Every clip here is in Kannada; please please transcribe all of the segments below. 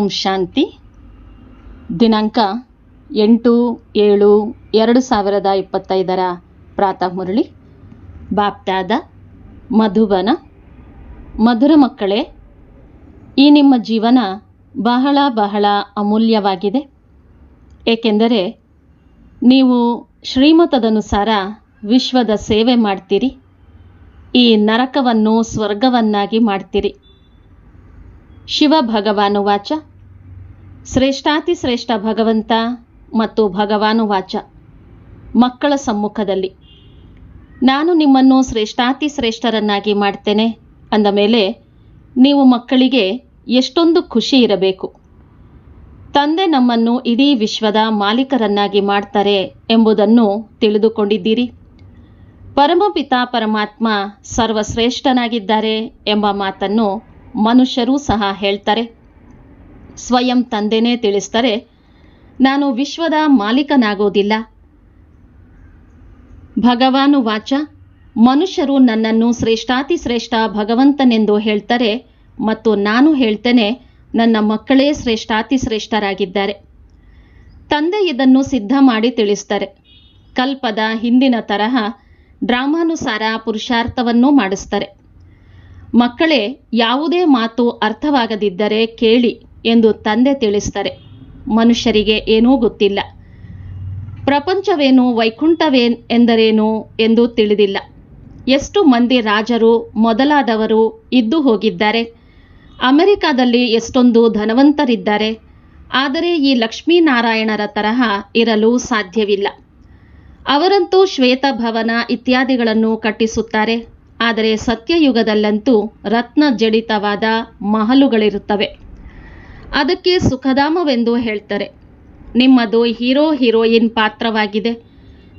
ಓಂ ಶಾಂತಿ. ದಿನಾಂಕ ಎಂಟು, ಏಳು, ಎರಡು ಸಾವಿರದ ಇಪ್ಪತ್ತೈದರ ಪ್ರಾತಃ ಮುರಳಿ. ಬಾಪ್ತಾದ ಮಧುಬನ. ಮಧುರ ಮಕ್ಕಳೇ, ಈ ನಿಮ್ಮ ಜೀವನ ಬಹಳ ಬಹಳ ಅಮೂಲ್ಯವಾಗಿದೆ. ಏಕೆಂದರೆ ನೀವು ಶ್ರೀಮತದನುಸಾರ ವಿಶ್ವದ ಸೇವೆ ಮಾಡ್ತೀರಿ. ಈ ನರಕವನ್ನು ಸ್ವರ್ಗವನ್ನಾಗಿ ಮಾಡ್ತೀರಿ. ಶಿವ ಭಗವಾನುವಾಚ ಶ್ರೇಷ್ಠಾತಿ ಶ್ರೇಷ್ಠ ಭಗವಂತ ಮತ್ತು ಭಗವಾನುವಾಚ ಮಕ್ಕಳ ಸಮ್ಮುಖದಲ್ಲಿ. ನಾನು ನಿಮ್ಮನ್ನು ಶ್ರೇಷ್ಠಾತಿ ಶ್ರೇಷ್ಠರನ್ನಾಗಿ ಮಾಡ್ತೇನೆ ಅಂದ ಮೇಲೆ, ನೀವು ಮಕ್ಕಳಿಗೆ ಎಷ್ಟೊಂದು ಖುಷಿ ಇರಬೇಕು. ತಂದೆ ನಮ್ಮನ್ನು ಇಡೀ ವಿಶ್ವದ ಮಾಲೀಕರನ್ನಾಗಿ ಮಾಡ್ತಾರೆ ಎಂಬುದನ್ನು ತಿಳಿದುಕೊಂಡಿದ್ದೀರಿ. ಪರಮಪಿತ ಪರಮಾತ್ಮ ಸರ್ವಶ್ರೇಷ್ಠನಾಗಿದ್ದಾರೆ ಎಂಬ ಮಾತನ್ನು ಮನುಷ್ಯರೂ ಸಹ ಹೇಳ್ತಾರೆ. ಸ್ವಯಂ ತಂದೆನೇ ತಿಳಿಸ್ತಾರೆ. ನಾನು ವಿಶ್ವದ ಮಾಲೀಕನಾಗೋದಿಲ್ಲ. ಭಗವಾನು ವಾಚ, ಮನುಷ್ಯರು ನನ್ನನ್ನು ಶ್ರೇಷ್ಠಾತಿ ಶ್ರೇಷ್ಠ ಭಗವಂತನೆಂದು ಹೇಳ್ತಾರೆ ಮತ್ತು ನಾನು ಹೇಳ್ತೇನೆ, ನನ್ನ ಮಕ್ಕಳೇ ಶ್ರೇಷ್ಠಾತಿ ಶ್ರೇಷ್ಠರಾಗಿದ್ದಾರೆ ತಂದೆ ಇದನ್ನು ಸಿದ್ಧ ಮಾಡಿ ತಿಳಿಸ್ತಾರೆ. ಕಲ್ಪದ ಹಿಂದಿನ ತರಹ, ಡ್ರಾಮಾನುಸಾರ ಪುರುಷಾರ್ಥವನ್ನೂ ಮಾಡಿಸ್ತಾರೆ. ಮಕ್ಕಳೇ, ಯಾವುದೇ ಮಾತು ಅರ್ಥವಾಗದಿದ್ದರೆ ಕೇಳಿ ಎಂದು ತಂದೆ ತಿಳಿಸ್ತಾರೆ. ಮನುಷ್ಯರಿಗೆ ಏನೂ ಗೊತ್ತಿಲ್ಲ. ಪ್ರಪಂಚವೇನು, ವೈಕುಂಠವೇನ್ ಎಂದರೇನು ಎಂದು ತಿಳಿದಿಲ್ಲ. ಎಷ್ಟು ಮಂದಿ ರಾಜರು, ಮೊದಲಾದವರು ಇದ್ದು ಹೋಗಿದ್ದಾರೆ. ಅಮೆರಿಕಾದಲ್ಲಿ ಎಷ್ಟೊಂದು ಧನವಂತರಿದ್ದಾರೆ. ಆದರೆ ಈ ಲಕ್ಷ್ಮೀನಾರಾಯಣರ ತರಹ ಇರಲು ಸಾಧ್ಯವಿಲ್ಲ. ಅವರಂತೂ ಶ್ವೇತಭವನ ಇತ್ಯಾದಿಗಳನ್ನು ಕಟ್ಟಿಸುತ್ತಾರೆ. ಆದರೆ ಸತ್ಯಯುಗದಲ್ಲಂತೂ ರತ್ನ ಜಡಿತವಾದ ಮಹಲುಗಳಿರುತ್ತವೆ. ಅದಕ್ಕೆ ಸುಖಧಾಮವೆಂದು ಹೇಳ್ತಾರೆ. ನಿಮ್ಮದು ಹೀರೋ ಹೀರೋಯಿನ್ ಪಾತ್ರವಾಗಿದೆ.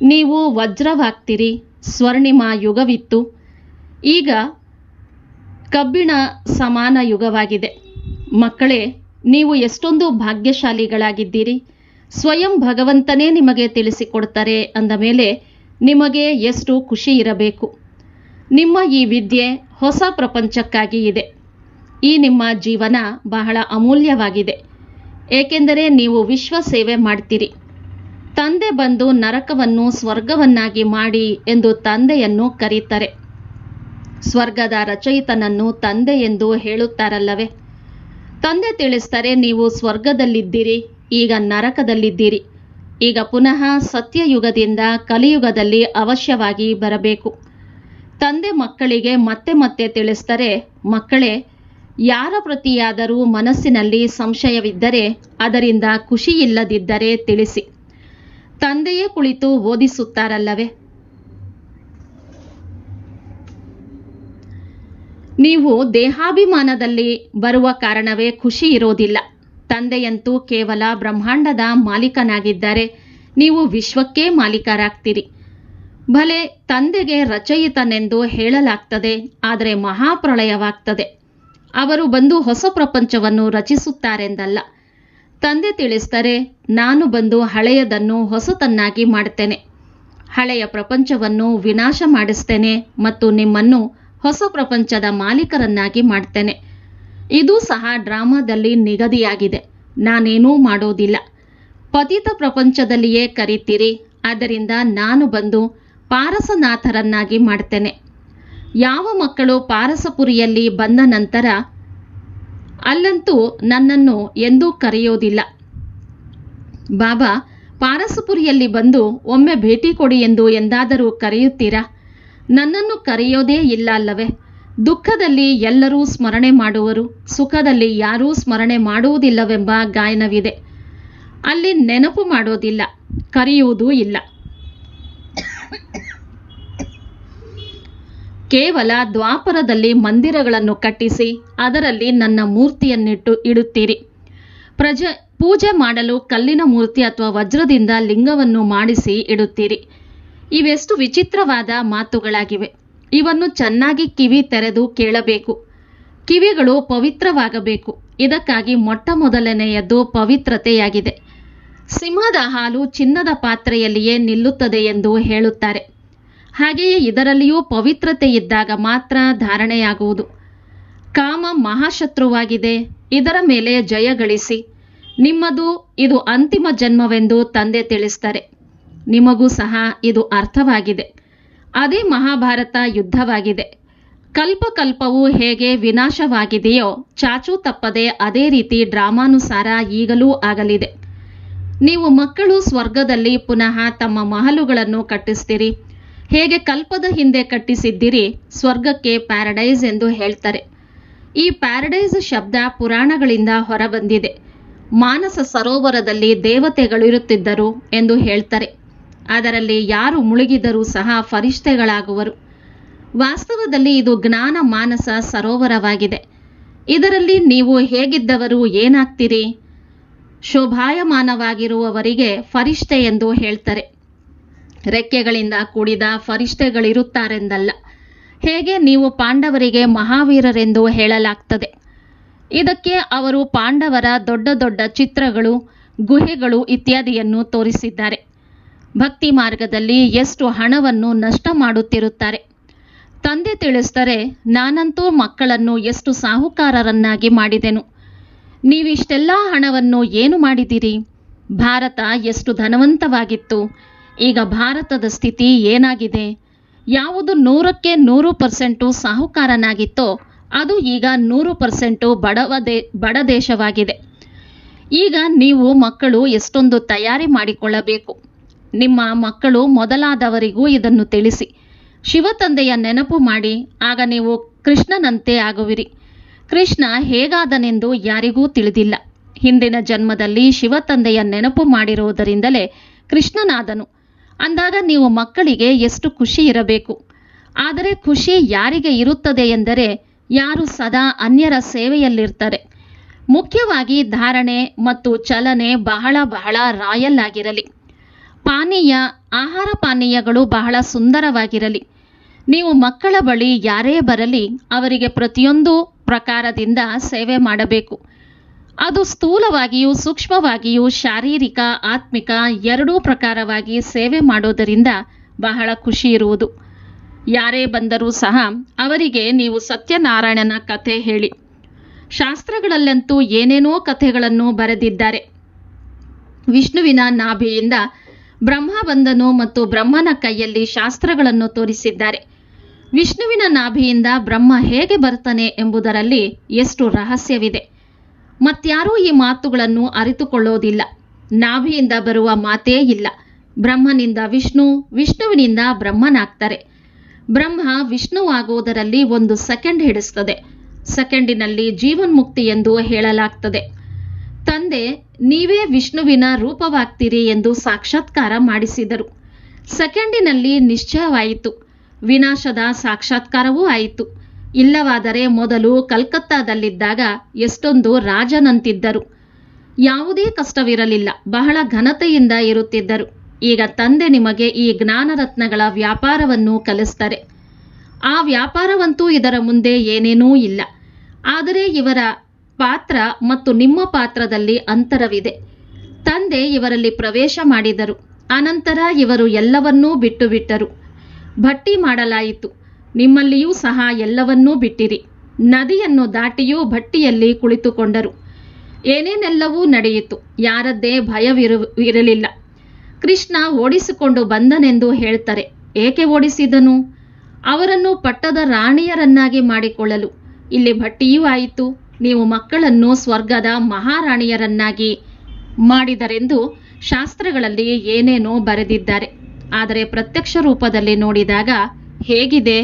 ನೀವು ವಜ್ರವಾಗ್ತೀರಿ, ಸ್ವರ್ಣಿಮ ಯುಗವಿತ್ತು. ಈಗ ಕಬ್ಬಿಣ ಸಮಾನ ಯುಗವಾಗಿದೆ. ಮಕ್ಕಳೇ, ನೀವು ಎಷ್ಟೊಂದು ಭಾಗ್ಯಶಾಲಿಗಳಾಗಿದ್ದೀರಿ. ಸ್ವಯಂ ಭಗವಂತನೇ ನಿಮಗೆ ತಿಳಿಸಿಕೊಡ್ತಾರೆ ಅಂದ ಮೇಲೆ ನಿಮಗೆ ಎಷ್ಟು ಖುಷಿ ಇರಬೇಕು. ನಿಮ್ಮ ಈ ವಿದ್ಯೆ ಹೊಸ ಪ್ರಪಂಚಕ್ಕಾಗಿ ಇದೆ. ಈ ನಿಮ್ಮ ಜೀವನ ಬಹಳ ಅಮೂಲ್ಯವಾಗಿದೆ. ಏಕೆಂದರೆ ನೀವು ವಿಶ್ವ ಸೇವೆ ಮಾಡ್ತೀರಿ. ತಂದೆ ಬಂದು ನರಕವನ್ನು ಸ್ವರ್ಗವನ್ನಾಗಿ ಮಾಡಿ ಎಂದು ತಂದೆಯನ್ನು ಕರೀತಾರೆ. ಸ್ವರ್ಗದ ರಚಯಿತನನ್ನು ತಂದೆ ಎಂದು ಹೇಳುತ್ತಾರಲ್ಲವೇ? ತಂದೆ ತಿಳಿಸ್ತಾರೆ, ನೀವು ಸ್ವರ್ಗದಲ್ಲಿದ್ದೀರಿ, ಈಗ ನರಕದಲ್ಲಿದ್ದೀರಿ. ಈಗ ಪುನಃ ಸತ್ಯಯುಗದಿಂದ ಕಲಿಯುಗದಲ್ಲಿ ಅವಶ್ಯವಾಗಿ ಬರಬೇಕು. ತಂದೆ ಮಕ್ಕಳಿಗೆ ಮತ್ತೆ ಮತ್ತೆ ತಿಳಿಸ್ತಾರೆ, ಮಕ್ಕಳೇ, ಯಾರ ಪ್ರತಿಯಾದರೂ ಮನಸ್ಸಿನಲ್ಲಿ ಸಂಶಯವಿದ್ದರೆ ಅದರಿಂದ ಖುಷಿ ಇಲ್ಲದಿದ್ದರೆ ತಿಳಿಸಿ. ತಂದೆಯೇ ಕುಳಿತು ಓದಿಸುತ್ತಾರಲ್ಲವೇ? ನೀವು ದೇಹಾಭಿಮಾನದಲ್ಲಿ ಬರುವ ಕಾರಣವೇ ಖುಷಿ ಇರೋದಿಲ್ಲ. ತಂದೆಯಂತೂ ಕೇವಲ ಬ್ರಹ್ಮಾಂಡದ ಮಾಲೀಕನಾಗಿದ್ದಾರೆ ನೀವು ವಿಶ್ವಕ್ಕೇ ಮಾಲೀಕರಾಗ್ತೀರಿ. ಭಲೆ ತಂದೆಗೆ ರಚಯಿತನೆಂದು ಹೇಳಲಾಗ್ತದೆ, ಆದರೆ ಮಹಾಪ್ರಳಯವಾಗ್ತದೆ. ಅವರು ಬಂದು ಹೊಸ ಪ್ರಪಂಚವನ್ನು ರಚಿಸುತ್ತಾರೆಂದಲ್ಲ. ತಂದೆ ತಿಳಿಸ್ತಾರೆ ನಾನು ಬಂದು ಹಳೆಯದನ್ನು ಹೊಸತನ್ನಾಗಿ ಮಾಡ್ತೇನೆ ಹಳೆಯ ಪ್ರಪಂಚವನ್ನು ವಿನಾಶ ಮಾಡಿಸ್ತೇನೆ ಮತ್ತು ನಿಮ್ಮನ್ನು ಹೊಸ ಪ್ರಪಂಚದ ಮಾಲೀಕರನ್ನಾಗಿ ಮಾಡ್ತೇನೆ ಇದು ಸಹ ಡ್ರಾಮಾದಲ್ಲಿ ನಿಗದಿಯಾಗಿದೆ. ನಾನೇನೂ ಮಾಡೋದಿಲ್ಲ. ಪತಿತ ಪ್ರಪಂಚದಲ್ಲಿಯೇ ಕರೀತೀರಿ, ಆದ್ದರಿಂದ ನಾನು ಬಂದು ಪಾರಸನಾಥರನ್ನಾಗಿ ಮಾಡ್ತೇನೆ. ಯಾವ ಮಕ್ಕಳು ಪಾರಸಪುರಿಯಲ್ಲಿ ಬಂದ ನಂತರ ಅಲ್ಲಂತೂ ನನ್ನನ್ನು ಎಂದೂ ಕರೆಯೋದಿಲ್ಲ. ಬಾಬಾ, ಪಾರಸಪುರಿಯಲ್ಲಿ ಬಂದು ಒಮ್ಮೆ ಭೇಟಿ ಕೊಡಿ ಎಂದು ಎಂದಾದರೂ ಕರೆಯುತ್ತೀರಾ? ನನ್ನನ್ನು ಕರೆಯೋದೇ ಇಲ್ಲ ಅಲ್ಲವೇ? ದುಃಖದಲ್ಲಿ ಎಲ್ಲರೂ ಸ್ಮರಣೆ ಮಾಡುವರು, ಸುಖದಲ್ಲಿ ಯಾರೂ ಸ್ಮರಣೆ ಮಾಡುವುದಿಲ್ಲವೆಂಬ ಗಾಯನವಿದೆ. ಅಲ್ಲಿ ನೆನಪು ಮಾಡೋದಿಲ್ಲ, ಕರೆಯುವುದೂ ಇಲ್ಲ. ಕೇವಲ ದ್ವಾಪರದಲ್ಲಿ ಮಂದಿರಗಳನ್ನು ಕಟ್ಟಿಸಿ ಅದರಲ್ಲಿ ನನ್ನ ಮೂರ್ತಿಯನ್ನಿಟ್ಟು ಇಡುತ್ತೀರಿ. ಪ್ರಜ, ಪೂಜೆ ಮಾಡಲು ಕಲ್ಲಿನ ಮೂರ್ತಿ ಅಥವಾ ವಜ್ರದಿಂದ ಲಿಂಗವನ್ನು ಮಾಡಿಸಿ ಇಡುತ್ತೀರಿ. ಇವೆಷ್ಟು ವಿಚಿತ್ರವಾದ ಮಾತುಗಳಾಗಿವೆ. ಇವನ್ನು ಚೆನ್ನಾಗಿ ಕಿವಿ ತೆರೆದು ಕೇಳಬೇಕು. ಕಿವಿಗಳು ಪವಿತ್ರವಾಗಬೇಕು. ಇದಕ್ಕಾಗಿ ಮೊಟ್ಟ ಮೊದಲನೆಯದ್ದು ಪವಿತ್ರತೆಯಾಗಿದೆ. ಸಿಂಹದ ಹಾಲು ಚಿನ್ನದ ಪಾತ್ರೆಯಲ್ಲಿಯೇ ನಿಲ್ಲುತ್ತದೆ ಎಂದು ಹೇಳುತ್ತಾರೆ. ಹಾಗೆಯೇ ಇದರಲ್ಲಿಯೂ ಪವಿತ್ರತೆ ಇದ್ದಾಗ ಮಾತ್ರ ಧಾರಣೆಯಾಗುವುದು. ಕಾಮ ಮಹಾಶತ್ರುವಾಗಿದೆ. ಇದರ ಮೇಲೆ ಜಯ ಗಳಿಸಿ. ನಿಮ್ಮದು ಇದು ಅಂತಿಮ ಜನ್ಮವೆಂದು ತಂದೆ ತಿಳಿಸ್ತಾರೆ ನಿಮಗೂ ಸಹ ಇದು ಅರ್ಥವಾಗಿದೆ. ಅದೇ ಮಹಾಭಾರತ ಯುದ್ಧವಾಗಿದೆ. ಕಲ್ಪಕಲ್ಪವು ಹೇಗೆ ವಿನಾಶವಾಗಿದೆಯೋ ಚಾಚು ತಪ್ಪದೆ ಅದೇ ರೀತಿ ಡ್ರಾಮಾನುಸಾರ ಈಗಲೂ ಆಗಲಿದೆ. ನೀವು ಮಕ್ಕಳು ಸ್ವರ್ಗದಲ್ಲಿ ಪುನಃ ತಮ್ಮ ಮಹಲುಗಳನ್ನು ಕಟ್ಟಿಸ್ತೀರಿ. ಹೇಗೆ ಕಲ್ಪದ ಹಿಂದೆ ಕಟ್ಟಿಸಿದ್ದೀರಿ? ಸ್ವರ್ಗಕ್ಕೆ ಪ್ಯಾರಡೈಸ್ ಎಂದು ಹೇಳ್ತಾರೆ. ಈ ಪ್ಯಾರಡೈಸ್ ಶಬ್ದ ಪುರಾಣಗಳಿಂದ ಹೊರಬಂದಿದೆ. ಮಾನಸ ಸರೋವರದಲ್ಲಿ ದೇವತೆಗಳು ಇರುತ್ತಿದ್ದರು ಎಂದು ಹೇಳ್ತಾರೆ. ಅದರಲ್ಲಿ ಯಾರು ಮುಳುಗಿದರೂ ಸಹ ಫರಿಷ್ಠೆಗಳಾಗುವರು. ವಾಸ್ತವದಲ್ಲಿ ಇದು ಜ್ಞಾನ ಮಾನಸ ಸರೋವರವಾಗಿದೆ. ಇದರಲ್ಲಿ ನೀವು ಹೇಗಿದ್ದವರು ಏನಾಗ್ತೀರಿ? ಶೋಭಾಯಮಾನವಾಗಿರುವವರಿಗೆ ಫರಿಷ್ಠೆ ಎಂದು ಹೇಳ್ತಾರೆ. ರೆಕ್ಕೆಗಳಿಂದ ಕೂಡಿದ ಫರಿಷ್ಠೆಗಳಿರುತ್ತಾರೆಂದಲ್ಲ ಹೇಗೆ ನೀವು ಪಾಂಡವರಿಗೆ ಮಹಾವೀರರೆಂದು ಹೇಳಲಾಗ್ತದೆ? ಇದಕ್ಕೆ ಅವರು ಪಾಂಡವರ ದೊಡ್ಡ ದೊಡ್ಡ ಚಿತ್ರಗಳು, ಗುಹೆಗಳು ಇತ್ಯಾದಿಯನ್ನು ತೋರಿಸಿದ್ದಾರೆ. ಭಕ್ತಿ ಮಾರ್ಗದಲ್ಲಿ ಎಷ್ಟು ಹಣವನ್ನು ನಷ್ಟ ಮಾಡುತ್ತಿರುತ್ತಾರೆ? ತಂದೆ ತಿಳಿಸ್ತಾರೆ ನಾನಂತೂ ಮಕ್ಕಳನ್ನು ಎಷ್ಟು ಸಾಹುಕಾರರನ್ನಾಗಿ ಮಾಡಿದೆನು? ನೀವಿಷ್ಟೆಲ್ಲ ಹಣವನ್ನು ಏನು ಮಾಡಿದಿರಿ ಭಾರತ ಎಷ್ಟು ಧನವಂತವಾಗಿತ್ತು ಈಗ ಭಾರತದ ಸ್ಥಿತಿ ಏನಾಗಿದೆ? ಯಾವುದು ನೂರಕ್ಕೆ ನೂರು ಪರ್ಸೆಂಟು ಸಾಹುಕಾರನಾಗಿತ್ತೋ, ಅದು ಈಗ ನೂರು ಪರ್ಸೆಂಟು ಬಡವ ದೇ ಬಡ ದೇಶವಾಗಿದೆ. ಈಗ ನೀವು ಮಕ್ಕಳು ಎಷ್ಟೊಂದು ತಯಾರಿ ಮಾಡಿಕೊಳ್ಳಬೇಕು. ನಿಮ್ಮ ಮಕ್ಕಳು ಮೊದಲಾದವರಿಗೂ ಇದನ್ನು ತಿಳಿಸಿ. ಶಿವತಂದೆಯ ನೆನಪು ಮಾಡಿ, ಆಗ ನೀವು ಕೃಷ್ಣನಂತೆ ಆಗುವಿರಿ. ಕೃಷ್ಣ ಹೇಗಾದನೆಂದು ಯಾರಿಗೂ ತಿಳಿದಿಲ್ಲ. ಹಿಂದಿನ ಜನ್ಮದಲ್ಲಿ ಶಿವತಂದೆಯ ನೆನಪು ಮಾಡಿರುವುದರಿಂದಲೇ ಕೃಷ್ಣನಾದನು. ಅಂದಾಗ ನೀವು ಮಕ್ಕಳಿಗೆ ಎಷ್ಟು ಖುಷಿ ಇರಬೇಕು? ಆದರೆ ಖುಷಿ ಯಾರಿಗೆ ಇರುತ್ತದೆ ಎಂದರೆ ಯಾರು ಸದಾ ಅನ್ಯರ ಸೇವೆಯಲ್ಲಿರ್ತಾರೆ. ಮುಖ್ಯವಾಗಿ ಧಾರಣೆ ಮತ್ತು ಚಲನೆ ಬಹಳ ಬಹಳ ರಾಯಲ್ ಆಗಿರಲಿ. ಪಾನೀಯ, ಆಹಾರ ಪಾನೀಯಗಳು ಬಹಳ ಸುಂದರವಾಗಿರಲಿ. ನೀವು ಮಕ್ಕಳ ಬಳಿ ಯಾರೇ ಬರಲಿ, ಅವರಿಗೆ ಪ್ರತಿಯೊಂದು ಪ್ರಕಾರದಿಂದ ಸೇವೆ ಮಾಡಬೇಕು. ಅದು ಸ್ಥೂಲವಾಗಿಯೂ ಸೂಕ್ಷ್ಮವಾಗಿಯೂ ಶಾರೀರಿಕ, ಆತ್ಮಿಕ ಎರಡೂ ಪ್ರಕಾರವಾಗಿ ಸೇವೆ ಮಾಡೋದರಿಂದ ಬಹಳ ಖುಷಿ ಇರುವುದು. ಯಾರೇ ಬಂದರೂ ಸಹ ಅವರಿಗೆ ನೀವು ಸತ್ಯನಾರಾಯಣನ ಕಥೆ ಹೇಳಿ. ಶಾಸ್ತ್ರಗಳಲ್ಲಂತೂ ಏನೇನೋ ಕಥೆಗಳನ್ನು ಬರೆದಿದ್ದಾರೆ. ವಿಷ್ಣುವಿನ ನಾಭಿಯಿಂದ ಬ್ರಹ್ಮ ಬಂದನು ಮತ್ತು ಬ್ರಹ್ಮನ ಕೈಯಲ್ಲಿ ಶಾಸ್ತ್ರಗಳನ್ನು ತೋರಿಸಿದ್ದಾರೆ. ವಿಷ್ಣುವಿನ ನಾಭಿಯಿಂದ ಬ್ರಹ್ಮ ಹೇಗೆ ಬರ್ತಾನೆ ಎಂಬುದರಲ್ಲಿ ಎಷ್ಟು ರಹಸ್ಯವಿದೆ. ಮತ್ಯಾರೂ ಈ ಮಾತುಗಳನ್ನು ಅರಿತುಕೊಳ್ಳೋದಿಲ್ಲ. ನಾಭಿಯಿಂದ ಬರುವ ಮಾತೇ ಇಲ್ಲ. ಬ್ರಹ್ಮನಿಂದ ವಿಷ್ಣು, ವಿಷ್ಣುವಿನಿಂದ ಬ್ರಹ್ಮನಾಗ್ತಾರೆ. ಬ್ರಹ್ಮ ವಿಷ್ಣುವಾಗುವುದರಲ್ಲಿ ಒಂದು ಸೆಕೆಂಡ್ ಹಿಡಿಸ್ತದೆ. ಸೆಕೆಂಡಿನಲ್ಲಿ ಜೀವನ್ಮುಕ್ತಿ ಎಂದು ಹೇಳಲಾಗ್ತದೆ. ತಂದೆ, ನೀವೇ ವಿಷ್ಣುವಿನ ರೂಪವಾಗ್ತೀರಿ ಎಂದು ಸಾಕ್ಷಾತ್ಕಾರ ಮಾಡಿಸಿದರು. ಸೆಕೆಂಡಿನಲ್ಲಿ ನಿಶ್ಚಯವಾಯಿತು. ವಿನಾಶದ ಸಾಕ್ಷಾತ್ಕಾರವೂ ಆಯಿತು. ಇಲ್ಲವಾದರೆ ಮೊದಲು ಕಲ್ಕತ್ತಾದಲ್ಲಿದ್ದಾಗ ಎಷ್ಟೊಂದು ರಾಜನಂತಿದ್ದರು. ಯಾವುದೇ ಕಷ್ಟವಿರಲಿಲ್ಲ, ಬಹಳ ಘನತೆಯಿಂದ ಇರುತ್ತಿದ್ದರು. ಈಗ ತಂದೆ ನಿಮಗೆ ಈ ಜ್ಞಾನರತ್ನಗಳ ವ್ಯಾಪಾರವನ್ನು ಕಲಿಸ್ತಾರೆ. ಆ ವ್ಯಾಪಾರವಂತೂ ಇದರ ಮುಂದೆ ಏನೇನೂ ಇಲ್ಲ. ಆದರೆ ಇವರ ಪಾತ್ರ ಮತ್ತು ನಿಮ್ಮ ಪಾತ್ರದಲ್ಲಿ ಅಂತರವಿದೆ. ತಂದೆ ಇವರಲ್ಲಿ ಪ್ರವೇಶ ಮಾಡಿದರು. ಅನಂತರ ಇವರು ಎಲ್ಲವನ್ನೂ ಬಿಟ್ಟು ಬಿಟ್ಟರು ಭಟ್ಟಿ ಮಾಡಲಾಯಿತು. ನಿಮ್ಮಲ್ಲಿಯೂ ಸಹ ಎಲ್ಲವನ್ನೂ ಬಿಟ್ಟಿರಿ. ನದಿಯನ್ನು ದಾಟಿಯೂ ಭಟ್ಟಿಯಲ್ಲಿ ಕುಳಿತುಕೊಂಡರು. ಏನೇನೆಲ್ಲವೂ ನಡೆಯಿತು. ಯಾರದ್ದೇ ಭಯವಿರು ಕೃಷ್ಣ ಓಡಿಸಿಕೊಂಡು ಬಂದನೆಂದು ಹೇಳ್ತಾರೆ. ಏಕೆ ಓಡಿಸಿದನು? ಅವರನ್ನು ಪಟ್ಟದ ರಾಣಿಯರನ್ನಾಗಿ ಮಾಡಿಕೊಳ್ಳಲು. ಇಲ್ಲಿ ಭಟ್ಟಿಯೂ ಆಯಿತು. ನೀವು ಮಕ್ಕಳನ್ನು ಸ್ವರ್ಗದ ಮಹಾರಾಣಿಯರನ್ನಾಗಿ ಮಾಡಿದರೆಂದು ಶಾಸ್ತ್ರಗಳಲ್ಲಿ ಏನೇನೋ ಬರೆದಿದ್ದಾರೆ. ಆದರೆ ಪ್ರತ್ಯಕ್ಷ ರೂಪದಲ್ಲಿ ನೋಡಿದಾಗ ಹೇಗಿದೆ?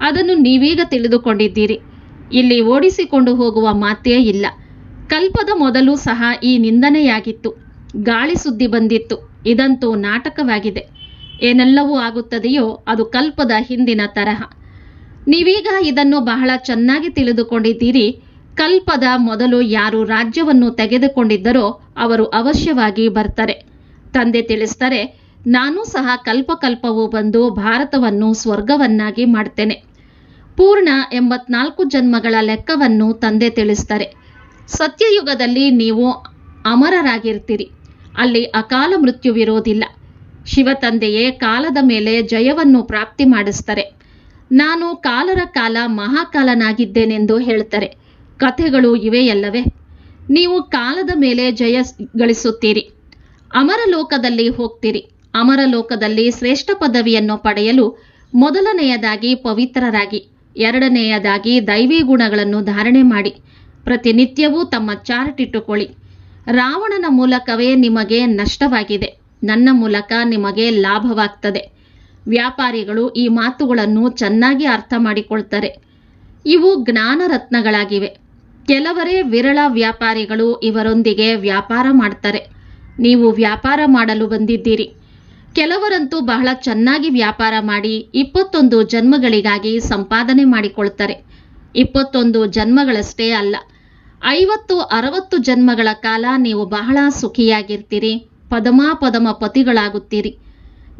ಅದನ್ನು ನೀವೀಗ ತಿಳಿದುಕೊಂಡಿದ್ದೀರಿ. ಇಲ್ಲಿ ಓಡಿಸಿಕೊಂಡು ಹೋಗುವ ಮಾತೇ ಇಲ್ಲ. ಕಲ್ಪದ ಮೊದಲು ಸಹ ಈ ನಿಂದನೆಯಾಗಿತ್ತು. ಗಾಳಿ ಸುದ್ದಿ ಬಂದಿತ್ತು. ಇದಂತೂ ನಾಟಕವಾಗಿದೆ. ಏನೆಲ್ಲವೂ ಆಗುತ್ತದೆಯೋ ಅದು ಕಲ್ಪದ ಹಿಂದಿನ ತರಹ. ನೀವೀಗ ಇದನ್ನು ಬಹಳ ಚೆನ್ನಾಗಿ ತಿಳಿದುಕೊಂಡಿದ್ದೀರಿ. ಕಲ್ಪದ ಮೊದಲು ಯಾರು ರಾಜ್ಯವನ್ನು ತೆಗೆದುಕೊಂಡಿದ್ದರೋ ಅವರು ಅವಶ್ಯವಾಗಿ ಬರ್ತಾರೆ. ತಂದೆ ತಿಳಿಸ್ತಾರೆ ನಾನು ಸಹ ಕಲ್ಪಕಲ್ಪವು ಬಂದು ಭಾರತವನ್ನು ಸ್ವರ್ಗವನ್ನಾಗಿ ಮಾಡ್ತೇನೆ. ಪೂರ್ಣ ಎಂಬತ್ನಾಲ್ಕು ಜನ್ಮಗಳ ಲೆಕ್ಕವನ್ನು ತಂದೆ ತಿಳಿಸ್ತಾರೆ ಸತ್ಯಯುಗದಲ್ಲಿ ನೀವು ಅಮರರಾಗಿರ್ತೀರಿ. ಅಲ್ಲಿ ಅಕಾಲ ಮೃತ್ಯುವಿರೋದಿಲ್ಲ ಶಿವತಂದೆಯೇ ಕಾಲದ ಮೇಲೆ ಜಯವನ್ನು ಪ್ರಾಪ್ತಿ ಮಾಡಿಸ್ತಾರೆ ನಾನು ಕಾಲರ ಕಾಲ ಮಹಾಕಾಲನಾಗಿದ್ದೇನೆಂದು ಹೇಳ್ತಾರೆ ಕಥೆಗಳು ಇವೆಯಲ್ಲವೇ ನೀವು ಕಾಲದ ಮೇಲೆ ಜಯ ಗಳಿಸುತ್ತೀರಿ. ಅಮರ ಲೋಕದಲ್ಲಿ ಹೋಗ್ತೀರಿ. ಅಮರ ಲೋಕದಲ್ಲಿ ಶ್ರೇಷ್ಠ ಪದವಿಯನ್ನು ಪಡೆಯಲು ಮೊದಲನೆಯದಾಗಿ ಪವಿತ್ರರಾಗಿ. ಎರಡನೆಯದಾಗಿ ದೈವಿ ಗುಣಗಳನ್ನು ಧಾರಣೆ ಮಾಡಿ. ಪ್ರತಿನಿತ್ಯವೂ ತಮ್ಮ ಚಾರ್ಟ್ ಇಟ್ಟುಕೊಳ್ಳಿ ರಾವಣನ ಮೂಲಕವೇ ನಿಮಗೆ ನಷ್ಟವಾಗಿದೆ. ನನ್ನ ಮೂಲಕ ನಿಮಗೆ ಲಾಭವಾಗ್ತದೆ. ವ್ಯಾಪಾರಿಗಳು ಈ ಮಾತುಗಳನ್ನು ಚೆನ್ನಾಗಿ ಅರ್ಥ ಮಾಡಿಕೊಳ್ತಾರೆ. ಇವು ಜ್ಞಾನ ರತ್ನಗಳಾಗಿವೆ. ಕೆಲವರೇ ವಿರಳ ವ್ಯಾಪಾರಿಗಳು ಇವರೊಂದಿಗೆ ವ್ಯಾಪಾರ ಮಾಡ್ತಾರೆ. ನೀವು ವ್ಯಾಪಾರ ಮಾಡಲು ಬಂದಿದ್ದೀರಿ. ಕೆಲವರಂತೂ ಬಹಳ ಚೆನ್ನಾಗಿ ವ್ಯಾಪಾರ ಮಾಡಿ ಇಪ್ಪತ್ತೊಂದು ಜನ್ಮಗಳಿಗಾಗಿ ಸಂಪಾದನೆ ಮಾಡಿಕೊಳ್ತಾರೆ. ಇಪ್ಪತ್ತೊಂದು ಜನ್ಮಗಳಷ್ಟೇ ಅಲ್ಲ, ಐವತ್ತು, ಅರವತ್ತು ಜನ್ಮಗಳ ಕಾಲ ನೀವು ಬಹಳ ಸುಖಿಯಾಗಿರ್ತೀರಿ ಪದಮಾಪದಮ ಪತಿಗಳಾಗುತ್ತೀರಿ.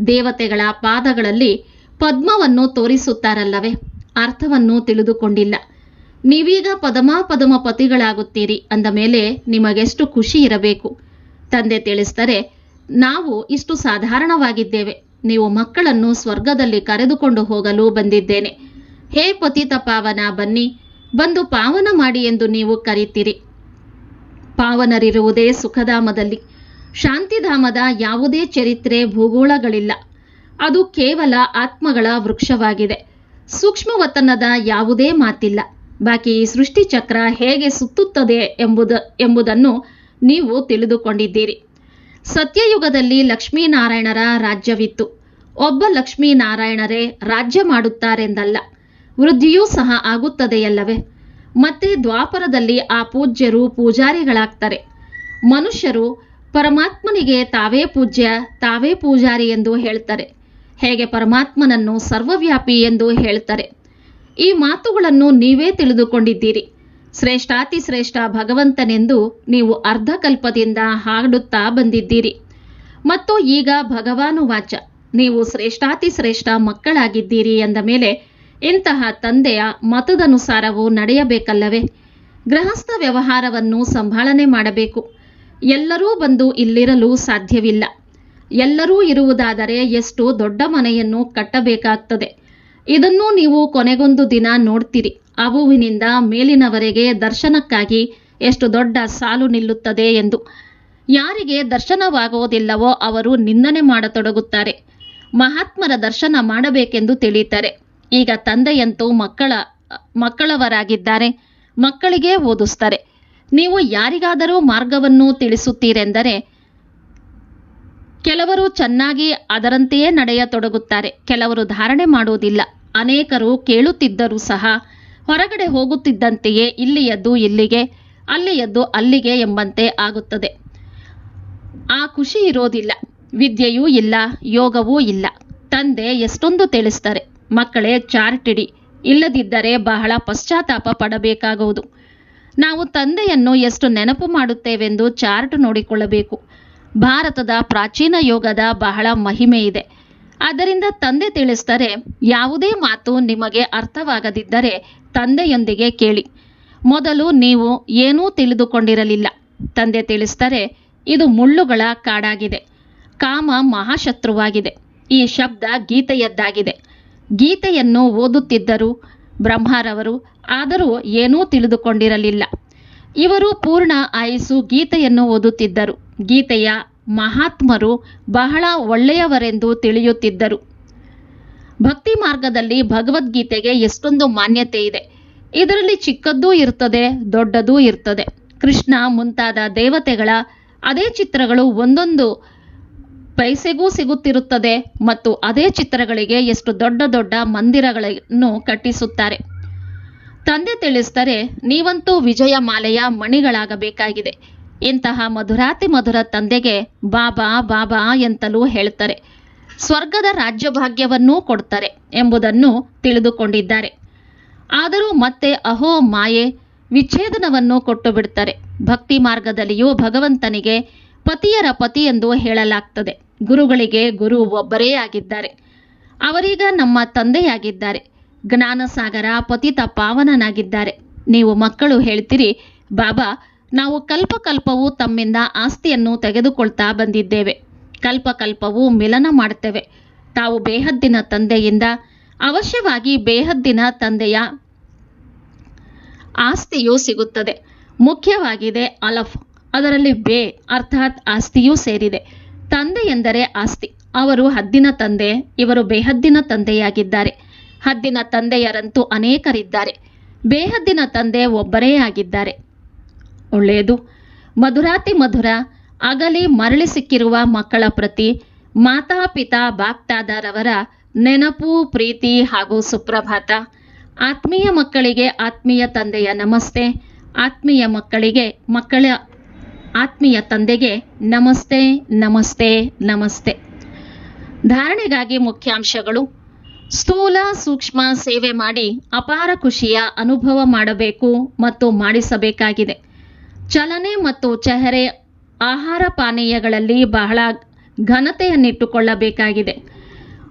ದೇವತೆಗಳ ಪಾದಗಳಲ್ಲಿ ಪದ್ಮವನ್ನು ತೋರಿಸುತ್ತಾರಲ್ಲವೇ, ಅರ್ಥವನ್ನು ತಿಳಿದುಕೊಂಡಿಲ್ಲ. ನೀವೀಗ ಪದಮಾಪದಮ ಪತಿಗಳಾಗುತ್ತೀರಿ ಅಂದ ಮೇಲೆ ನಿಮಗೆಷ್ಟು ಖುಷಿ ಇರಬೇಕು. ತಂದೆ ತಿಳಿಸ್ತಾರೆ ನಾವು ಇಷ್ಟು ಸಾಧಾರಣವಾಗಿದ್ದೇವೆ. ನೀವು ಮಕ್ಕಳನ್ನು ಸ್ವರ್ಗದಲ್ಲಿ ಕರೆದುಕೊಂಡು ಹೋಗಲು ಬಂದಿದ್ದೇನೆ. ಹೇ ಪತಿತ ಪಾವನ, ಬನ್ನಿ, ಬಂದು ಪಾವನ ಮಾಡಿ ಎಂದು ನೀವು ಕರೀತೀರಿ. ಪಾವನರಿರುವುದೇ ಸುಖಧಾಮದಲ್ಲಿ. ಶಾಂತಿಧಾಮದ ಯಾವುದೇ ಚರಿತ್ರೆ ಭೂಗೋಳಗಳಿಲ್ಲ. ಅದು ಕೇವಲ ಆತ್ಮಗಳ ವೃಕ್ಷವಾಗಿದೆ. ಸೂಕ್ಷ್ಮವತನದ ಯಾವುದೇ ಮಾತಿಲ್ಲ. ಬಾಕಿ ಈ ಸೃಷ್ಟಿಚಕ್ರ ಹೇಗೆ ಸುತ್ತುತ್ತದೆ ಎಂಬುದ, ಎಂಬುದನ್ನು ನೀವು ತಿಳಿದುಕೊಂಡಿದ್ದೀರಿ. ಸತ್ಯಯುಗದಲ್ಲಿ ಲಕ್ಷ್ಮೀನಾರಾಯಣರ ರಾಜ್ಯವಿತ್ತು. ಒಬ್ಬ ಲಕ್ಷ್ಮೀನಾರಾಯಣರೇ ರಾಜ್ಯ ಮಾಡುತ್ತಾರೆಂದಲ್ಲ, ವೃದ್ಧಿಯೂ ಸಹ ಆಗುತ್ತದೆಯಲ್ಲವೇ? ಮತ್ತೆ ದ್ವಾಪರದಲ್ಲಿ ಆ ಪೂಜ್ಯರು ಪೂಜಾರಿಗಳಾಗ್ತಾರೆ. ಮನುಷ್ಯರು ಪರಮಾತ್ಮನಿಗೆ ತಾವೇ ಪೂಜ್ಯ, ತಾವೇ ಪೂಜಾರಿ ಎಂದು ಹೇಳ್ತಾರೆ. ಹೇಗೆ ಪರಮಾತ್ಮನನ್ನು ಸರ್ವವ್ಯಾಪಿ ಎಂದು ಹೇಳ್ತಾರೆ? ಈ ಮಾತುಗಳನ್ನು ನೀವೇ ತಿಳಿದುಕೊಂಡಿದ್ದೀರಿ. ಶ್ರೇಷ್ಠಾತಿ ಶ್ರೇಷ್ಠ ಭಗವಂತನೆಂದು ನೀವು ಅರ್ಧಕಲ್ಪದಿಂದ ಹಾಡುತ್ತಾ ಬಂದಿದ್ದೀರಿ. ಮತ್ತು ಈಗ ಭಗವಾನು ವಾಚ ನೀವು ಶ್ರೇಷ್ಠಾತಿ ಶ್ರೇಷ್ಠ ಮಕ್ಕಳಾಗಿದ್ದೀರಿ ಎಂದ ಮೇಲೆ ಇಂತಹ ತಂದೆಯ ಮತದನುಸಾರವೂ ನಡೆಯಬೇಕಲ್ಲವೇ? ಗೃಹಸ್ಥ ವ್ಯವಹಾರವನ್ನು ಸಂಭಾಳನೆ ಮಾಡಬೇಕು. ಎಲ್ಲರೂ ಬಂದು ಇಲ್ಲಿರಲು ಸಾಧ್ಯವಿಲ್ಲ. ಎಲ್ಲರೂ ಇರುವುದಾದರೆ ಎಷ್ಟು ದೊಡ್ಡ ಮನೆಯನ್ನು ಕಟ್ಟಬೇಕಾಗ್ತದೆ. ಇದನ್ನು ನೀವು ಕೊನೆಗೊಂದು ದಿನ ನೋಡ್ತೀರಿ. ಅವುವಿನಿಂದ ಮೇಲಿನವರೆಗೆ ದರ್ಶನಕ್ಕಾಗಿ ಎಷ್ಟು ದೊಡ್ಡ ಸಾಲು ನಿಲ್ಲುತ್ತದೆ ಎಂದು. ಯಾರಿಗೆ ದರ್ಶನವಾಗುವುದಿಲ್ಲವೋ ಅವರು ನಿಂದನೆ ಮಾಡತೊಡಗುತ್ತಾರೆ. ಮಹಾತ್ಮರ ದರ್ಶನ ಮಾಡಬೇಕೆಂದು ತಿಳಿಯುತ್ತಾರೆ. ಈಗ ತಂದೆಯಂತೂ ಮಕ್ಕಳ, ಮಕ್ಕಳವರಾಗಿದ್ದಾರೆ. ಮಕ್ಕಳಿಗೆ ಓದಿಸ್ತಾರೆ ನೀವು ಯಾರಿಗಾದರೂ ಮಾರ್ಗವನ್ನು ತಿಳಿಸುತ್ತೀರೆಂದರೆ, ಕೆಲವರು ಚೆನ್ನಾಗಿ ಅದರಂತೆಯೇ ನಡೆಯತೊಡಗುತ್ತಾರೆ. ಕೆಲವರು ಧಾರಣೆ ಮಾಡುವುದಿಲ್ಲ. ಅನೇಕರು ಕೇಳುತ್ತಿದ್ದರೂ ಸಹ ಹೊರಗಡೆ ಹೋಗುತ್ತಿದ್ದಂತೆಯೇ ಇಲ್ಲಿಯದ್ದು ಇಲ್ಲಿಗೆ, ಅಲ್ಲಿಯದ್ದು ಅಲ್ಲಿಗೆ ಎಂಬಂತೆ ಆಗುತ್ತದೆ. ಆ ಖುಷಿ ಇರೋದಿಲ್ಲ, ವಿದ್ಯೆಯೂ ಇಲ್ಲ, ಯೋಗವೂ ಇಲ್ಲ. ತಂದೆ ಎಷ್ಟೊಂದು ತಿಳಿಸ್ತಾರೆ, ಮಕ್ಕಳೇ ಚಾರ್ಟಿಡಿ, ಇಲ್ಲದಿದ್ದರೆ ಬಹಳ ಪಶ್ಚಾತ್ತಾಪ ಪಡಬೇಕಾಗುವುದು. ನಾವು ತಂದೆಯನ್ನು ಎಷ್ಟು ನೆನಪು ಮಾಡುತ್ತೇವೆಂದು ಚಾರ್ಟ್ ನೋಡಿಕೊಳ್ಳಬೇಕು. ಭಾರತದ ಪ್ರಾಚೀನ ಯೋಗದ ಬಹಳ ಮಹಿಮೆ ಇದೆ. ಆದ್ದರಿಂದ ತಂದೆ ತಿಳಿಸ್ತಾರೆ, ಯಾವುದೇ ಮಾತು ನಿಮಗೆ ಅರ್ಥವಾಗದಿದ್ದರೆ ತಂದೆಯೊಂದಿಗೆ ಕೇಳಿ. ಮೊದಲು ನೀವು ಏನೂ ತಿಳಿದುಕೊಂಡಿರಲಿಲ್ಲ. ತಂದೆ ತಿಳಿಸ್ತಾರೆ ಇದು ಮುಳ್ಳುಗಳ ಕಾಡಾಗಿದೆ. ಕಾಮ ಮಹಾಶತ್ರುವಾಗಿದೆ. ಈ ಶಬ್ದ ಗೀತೆಯದ್ದಾಗಿದೆ. ಗೀತೆಯನ್ನು ಓದುತ್ತಿದ್ದರು ಬ್ರಹ್ಮರವರು ಆದರೂ ಏನೂ ತಿಳಿದುಕೊಂಡಿರಲಿಲ್ಲ. ಇವರು ಪೂರ್ಣ ಆಯಿಸು ಗೀತೆಯನ್ನು ಓದುತ್ತಿದ್ದರು. ಗೀತೆಯ ಮಹಾತ್ಮರು ಬಹಳ ಒಳ್ಳೆಯವರೆಂದು ತಿಳಿಯುತ್ತಿದ್ದರು. ಭಕ್ತಿ ಮಾರ್ಗದಲ್ಲಿ ಭಗವದ್ಗೀತೆಗೆ ಎಷ್ಟೊಂದು ಮಾನ್ಯತೆ ಇದೆ. ಇದರಲ್ಲಿ ಚಿಕ್ಕದ್ದೂ ಇರ್ತದೆ, ದೊಡ್ಡದೂ ಇರ್ತದೆ. ಕೃಷ್ಣ ಮುಂತಾದ ದೇವತೆಗಳ ಅದೇ ಚಿತ್ರಗಳು ಒಂದೊಂದು ಪೈಸೆಗೂ ಸಿಗುತ್ತಿರುತ್ತದೆ ಮತ್ತು ಅದೇ ಚಿತ್ರಗಳಿಗೆ ಎಷ್ಟು ದೊಡ್ಡ ದೊಡ್ಡ ಮಂದಿರಗಳನ್ನು ಕಟ್ಟಿಸುತ್ತಾರೆ. ತಂದೆ ತಿಳಿಸ್ತಾರೆ ನೀವಂತೂ ವಿಜಯ ಮಾಲೆಯ ಮಣಿಗಳಾಗಬೇಕಾಗಿದೆ. ಇಂತಹ ಮಧುರಾತಿ ಮಧುರ ತಂದೆಗೆ ಬಾಬಾ ಬಾಬಾ ಎಂತಲೂ ಹೇಳ್ತಾರೆ. ಸ್ವರ್ಗದ ರಾಜ್ಯಭಾಗ್ಯವನ್ನೂ ಕೊಡ್ತಾರೆ ಎಂಬುದನ್ನು ತಿಳಿದುಕೊಂಡಿದ್ದಾರೆ. ಆದರೂ ಮತ್ತೆ ಅಹೋ ಮಾಯೆ, ವಿಚ್ಛೇದನವನ್ನು ಕೊಟ್ಟು ಬಿಡ್ತಾರೆ ಭಕ್ತಿ ಮಾರ್ಗದಲ್ಲಿಯೂ ಭಗವಂತನಿಗೆ ಪತಿಯರ ಪತಿ ಎಂದು ಹೇಳಲಾಗ್ತದೆ. ಗುರುಗಳಿಗೆ ಗುರು ಒಬ್ಬರೇ ಆಗಿದ್ದಾರೆ. ಅವರೀಗ ನಮ್ಮ ತಂದೆಯಾಗಿದ್ದಾರೆ. ಜ್ಞಾನಸಾಗರ ಪತಿತ ಪಾವನನಾಗಿದ್ದಾರೆ. ನೀವು ಮಕ್ಕಳು ಹೇಳ್ತೀರಿ, ಬಾಬಾ, ನಾವು ಕಲ್ಪಕಲ್ಪವೂ ತಮ್ಮಿಂದ ಆಸ್ತಿಯನ್ನು ತೆಗೆದುಕೊಳ್ತಾ ಬಂದಿದ್ದೇವೆ. ಕಲ್ಪಕಲ್ಪವೂ ಮಿಲನ ಮಾಡುತ್ತವೆ. ತಾವು ಬೇಹದ್ದಿನ ತಂದೆಯಿಂದ ಅವಶ್ಯವಾಗಿ ಬೇಹದ್ದಿನ ತಂದೆಯ ಆಸ್ತಿಯು ಸಿಗುತ್ತದೆ. ಮುಖ್ಯವಾಗಿದೆ ಅಲಫ್. ಅದರಲ್ಲಿ ಬೇ ಅರ್ಥಾತ್ ಆಸ್ತಿಯೂ ಸೇರಿದೆ. ತಂದೆ ಎಂದರೆ ಆಸ್ತಿ. ಅವರು ಹದ್ದಿನ ತಂದೆ, ಇವರು ಬೇಹದ್ದಿನ ತಂದೆಯಾಗಿದ್ದಾರೆ. ಹದ್ದಿನ ತಂದೆಯರಂತೂ ಅನೇಕರಿದ್ದಾರೆ. ಬೇಹದ್ದಿನ ತಂದೆ ಒಬ್ಬರೇ ಆಗಿದ್ದಾರೆ. ಒಳ್ಳೆಯದು. ಮಧುರಾತಿ ಮಧುರ ಅಗಲಿ ಮರಳಿ ಸಿಕ್ಕಿರುವ ಮಕ್ಕಳ ಪ್ರತಿ ಮಾತಾಪಿತಾ ಬಾಗ್ತಾದಾರವರ ನೆನಪು, ಪ್ರೀತಿ ಹಾಗೂ ಸುಪ್ರಭಾತ. ಆತ್ಮೀಯ ಮಕ್ಕಳಿಗೆ ಆತ್ಮೀಯ ತಂದೆಯ ನಮಸ್ತೆ. ಆತ್ಮೀಯ ಮಕ್ಕಳಿಗೆ ಮಕ್ಕಳ ಆತ್ಮೀಯ ತಂದೆಗೆ ನಮಸ್ತೆ ನಮಸ್ತೆ ನಮಸ್ತೆ. ಧಾರಣೆಗಾಗಿ ಮುಖ್ಯಾಂಶಗಳು. ಸ್ಥೂಲ ಸೂಕ್ಷ್ಮ ಸೇವೆ ಮಾಡಿ ಅಪಾರ ಖುಷಿಯ ಅನುಭವ ಮಾಡಬೇಕು ಮತ್ತು ಮಾಡಿಸಬೇಕಾಗಿದೆ. ಚಲನೆ ಮತ್ತು ಚೆಹರೆ ಆಹಾರ ಪಾನೀಯಗಳಲ್ಲಿ ಬಹಳ ಘನತೆಯನ್ನಿಟ್ಟುಕೊಳ್ಳಬೇಕಾಗಿದೆ.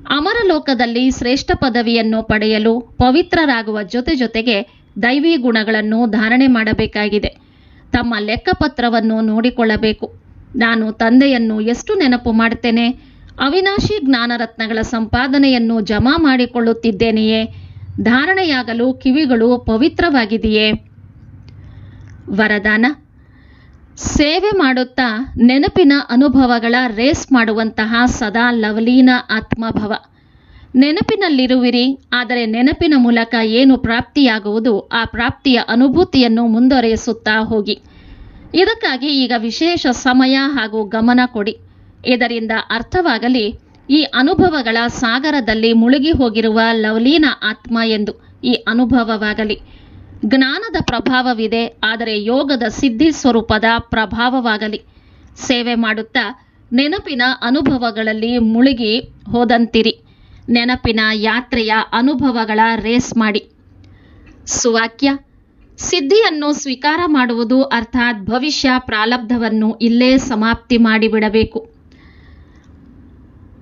ಅಮರಲೋಕದಲ್ಲಿ ಶ್ರೇಷ್ಠ ಪದವಿಯನ್ನು ಪಡೆಯಲು ಪವಿತ್ರರಾಗುವ ಜೊತೆ ಜೊತೆಗೆ ದೈವಿ ಗುಣಗಳನ್ನು ಧಾರಣೆ ಮಾಡಬೇಕಾಗಿದೆ. ತಮ್ಮ ಲೆಕ್ಕಪತ್ರವನ್ನು ನೋಡಿಕೊಳ್ಳಬೇಕು. ನಾನು ತಂದೆಯನ್ನು ಎಷ್ಟು ನೆನಪು ಮಾಡ್ತೇನೆ? ಅವಿನಾಶಿ ಜ್ಞಾನರತ್ನಗಳ ಸಂಪಾದನೆಯನ್ನು ಜಮಾ ಮಾಡಿಕೊಳ್ಳುತ್ತಿದ್ದೇನೆಯೇ? ಧಾರಣೆಯಾಗಲು ಕಿವಿಗಳು ಪವಿತ್ರವಾಗಿದೆಯೇ? ವರದಾನ ಸೇವೆ ಮಾಡುತ್ತಾ ನೆನಪಿನ ಅನುಭವಗಳ ರೇಸ್ ಮಾಡುವಂತಹ ಸದಾ ಲವಲೀನ ಆತ್ಮಭವ. ನೆನಪಿನಲ್ಲಿರುವಿರಿ, ಆದರೆ ನೆನಪಿನ ಮೂಲಕ ಏನು ಪ್ರಾಪ್ತಿಯಾಗುವುದು ಆ ಪ್ರಾಪ್ತಿಯ ಅನುಭೂತಿಯನ್ನು ಮುಂದುವರಿಸುತ್ತಾ ಹೋಗಿ. ಇದಕ್ಕಾಗಿ ಈಗ ವಿಶೇಷ ಸಮಯ ಹಾಗೂ ಗಮನ ಕೊಡಿ. ಇದರಿಂದ ಅರ್ಥವಾಗಲಿ, ಈ ಅನುಭವಗಳ ಸಾಗರದಲ್ಲಿ ಮುಳುಗಿ ಹೋಗಿರುವ ಲವಲೀನ ಆತ್ಮ ಎಂದು ಈ ಅನುಭವವಾಗಲಿ. ಜ್ಞಾನದ ಪ್ರಭಾವವಿದೆ, ಆದರೆ ಯೋಗದ ಸಿದ್ಧಿ ಸ್ವರೂಪದ ಪ್ರಭಾವವಾಗಲಿ. ಸೇವೆ ಮಾಡುತ್ತಾ ನೆನಪಿನ ಅನುಭವಗಳಲ್ಲಿ ಮುಳುಗಿ ಹೋದಂತಿರಿ. ನೆನಪಿನ ಯಾತ್ರೆಯ ಅನುಭವಗಳ ರೇಸ್ ಮಾಡಿ. ಸುವಾಕ್ಯ, ಸಿದ್ಧಿಯನ್ನು ಸ್ವೀಕಾರ ಮಾಡುವುದು ಅರ್ಥಾತ್ ಭವಿಷ್ಯ ಪ್ರಾಲಬ್ಧವನ್ನು ಇಲ್ಲೇ ಸಮಾಪ್ತಿ ಮಾಡಿಬಿಡಬೇಕು.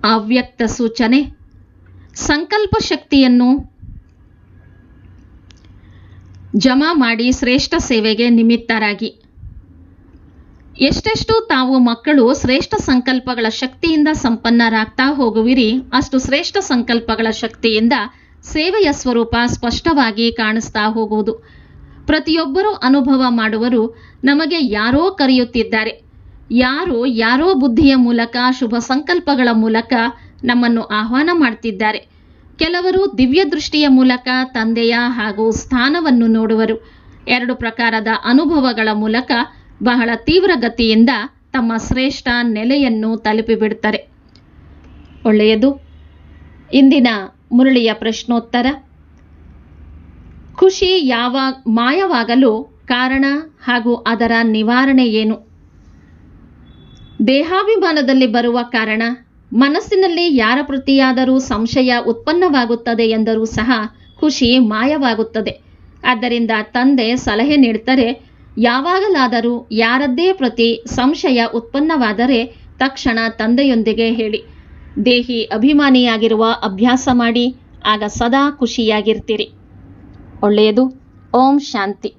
ಅವ್ಯಕ್ತ ಸೂಚನೆ, ಸಂಕಲ್ಪ ಶಕ್ತಿಯನ್ನು ಜಮಾ ಮಾಡಿ ಶ್ರೇಷ್ಠ ಸೇವೆಗೆ ನಿಮಿತ್ತರಾಗಿ. ಎಷ್ಟೆಷ್ಟು ತಾವು ಮಕ್ಕಳು ಶ್ರೇಷ್ಠ ಸಂಕಲ್ಪಗಳ ಶಕ್ತಿಯಿಂದ ಸಂಪನ್ನರಾಗ್ತಾ ಹೋಗುವಿರಿ, ಅಷ್ಟು ಶ್ರೇಷ್ಠ ಸಂಕಲ್ಪಗಳ ಶಕ್ತಿಯಿಂದ ಸೇವೆಯ ಸ್ವರೂಪ ಸ್ಪಷ್ಟವಾಗಿ ಕಾಣಿಸ್ತಾ ಹೋಗುವುದು. ಪ್ರತಿಯೊಬ್ಬರೂ ಅನುಭವ ಮಾಡುವರು ನಮಗೆ ಯಾರೋ ಕರೆಯುತ್ತಿದ್ದಾರೆ. ಯಾರು ಯಾರೋ ಬುದ್ಧಿಯ ಮೂಲಕ, ಶುಭ ಸಂಕಲ್ಪಗಳ ಮೂಲಕ ನಮ್ಮನ್ನು ಆಹ್ವಾನ ಮಾಡ್ತಿದ್ದಾರೆ. ಕೆಲವರು ದಿವ್ಯ ದೃಷ್ಟಿಯ ಮೂಲಕ ತಂದೆಯ ಹಾಗೂ ಸ್ಥಾನವನ್ನು ನೋಡುವರು. ಎರಡು ಪ್ರಕಾರದ ಅನುಭವಗಳ ಮೂಲಕ ಬಹಳ ತೀವ್ರಗತಿಯಿಂದ ತಮ್ಮ ಶ್ರೇಷ್ಠ ನೆಲೆಯನ್ನು ತಲುಪಿಬಿಡ್ತಾರೆ ಒಳ್ಳೆಯದು. ಇಂದಿನ ಮುರಳಿಯ ಪ್ರಶ್ನೋತ್ತರ. ಖುಷಿ ಯಾವ ಮಾಯವಾಗಲು ಕಾರಣ ಹಾಗೂ ಅದರ ನಿವಾರಣೆ ಏನು? ದೇಹಾಭಿಮಾನದಲ್ಲಿ ಬರುವ ಕಾರಣ ಮನಸ್ಸಿನಲ್ಲಿ ಯಾರ ಪ್ರತಿಯಾದರೂ ಸಂಶಯ ಉತ್ಪನ್ನವಾಗುತ್ತದೆ ಎಂದರೂ ಸಹ ಖುಷಿ ಮಾಯವಾಗುತ್ತದೆ. ಆದ್ದರಿಂದ ತಂದೆ ಸಲಹೆ ನೀಡ್ತಾರೆ, ಯಾವಾಗಲಾದರೂ ಯಾರದ್ದೇ ಪ್ರತಿ ಸಂಶಯ ಉತ್ಪನ್ನವಾದರೆ ತಕ್ಷಣ ತಂದೆಯೊಂದಿಗೆ ಹೇಳಿ. ದೇಹಿ ಅಭಿಮಾನಿಯಾಗಿರುವ ಅಭ್ಯಾಸ ಮಾಡಿ, ಆಗ ಸದಾ ಖುಷಿಯಾಗಿರ್ತೀರಿ. ಒಳ್ಳೆಯದು. ಓಂ ಶಾಂತಿ.